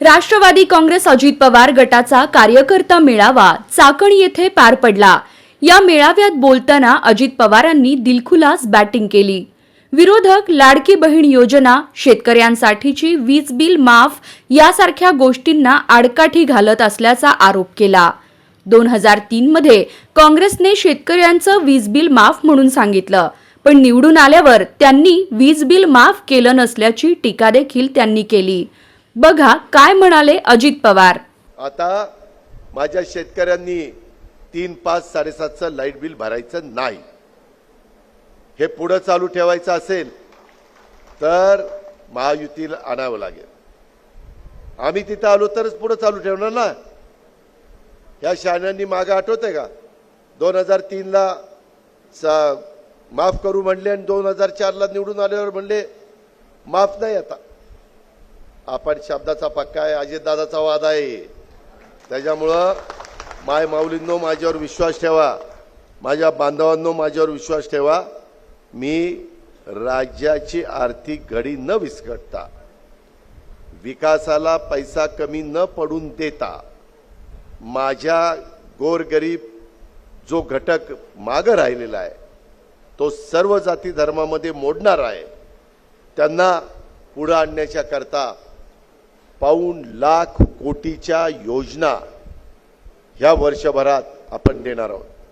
राष्ट्रवादी काँग्रेस अजित पवार गटाचा कार्यकर्ता मेळावा चाकण येथे पार पडला. या मेळाव्यात बोलताना अजित पवारांनी दिलखुलास बॅटिंग केली. विरोधक लाडकी बहीण योजना शेतकऱ्यांसाठीची वीज बिल माफ यासारख्या गोष्टींना आडकाठी घालत असल्याचा आरोप केला. दोन हजार तीन मध्ये काँग्रेसने शेतकऱ्यांचं वीज बिल माफ म्हणून सांगितलं पण निवडून आल्यावर त्यांनी वीज बिल माफ केलं नसल्याची टीका देखील त्यांनी केली. बघा काय म्हणाले अजित पवार. आता माझ्या शेतकऱ्यांनी तीन पाच साडेसातचं लाइट बिल भरायचं नाही. हे पुढं चालू ठेवायचं असेल तर महायुतीला आणावं लागेल. आम्ही तिथं आलो तरच पुढं चालू ठेवणार ना. ह्या शहाण्यांनी मागं आठवतंय का? दोन हजार तीनला सा- माफ करू म्हणले आणि दोन हजार चारला निवडून आल्यावर म्हणले माफ नाही आता. आपण शब्दाचा पक्का आहे अजितदादाचा वाद आहे. त्याच्यामुळं माय माऊलींनो माझ्यावर विश्वास ठेवा. माझ्या बांधवांनो माझ्यावर विश्वास ठेवा. मी राज्याची आर्थिक घडी न विस्कटता विकासाला पैसा कमी न पडून देता माझ्या गोरगरीब जो घटक मागं राहिलेला आहे तो सर्व जाती धर्मामध्ये मोडणार आहे. त्यांना पुढं आणण्याच्या करता पाऊण लाख कोटीच्या योजना ह्या वर्षभरात आपण देणार आहोत.